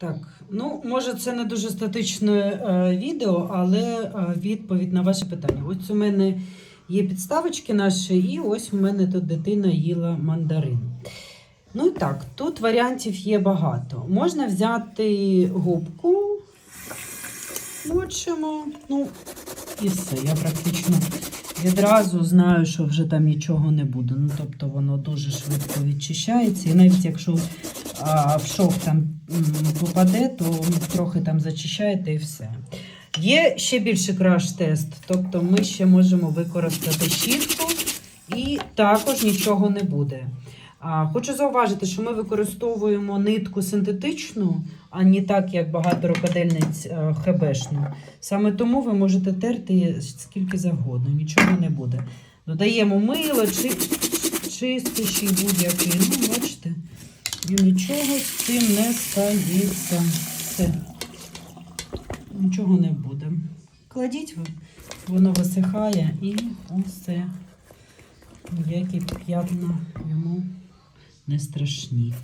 Так, ну може це не дуже статичне е, відео, але е, відповідь на ваше питання. Ось у мене є підставочки наші, і ось у мене тут дитина їла мандарин. Ну і так, тут варіантів є багато. Можна взяти губку, мочимо, ну і все. Я практично відразу знаю, що вже там нічого не буде. Ну, тобто воно дуже швидко відчищається. І навіть якщо а, в шов там попаде, то трохи там зачищаєте і все. Є ще більший краш-тест, тобто ми ще можемо використати щітку і також нічого не буде. Хочу зауважити, що ми використовуємо нитку синтетичну, а не так, як багато рукодельниць е, хебешну. Саме тому ви можете терти скільки завгодно, нічого не буде. Додаємо мило, чи, чистощі будь-який. Ну, бачите, і нічого з цим не стається. Все. Нічого не буде. Кладіть воно висихає і усе. Ніякі п'ятна йому не страшні.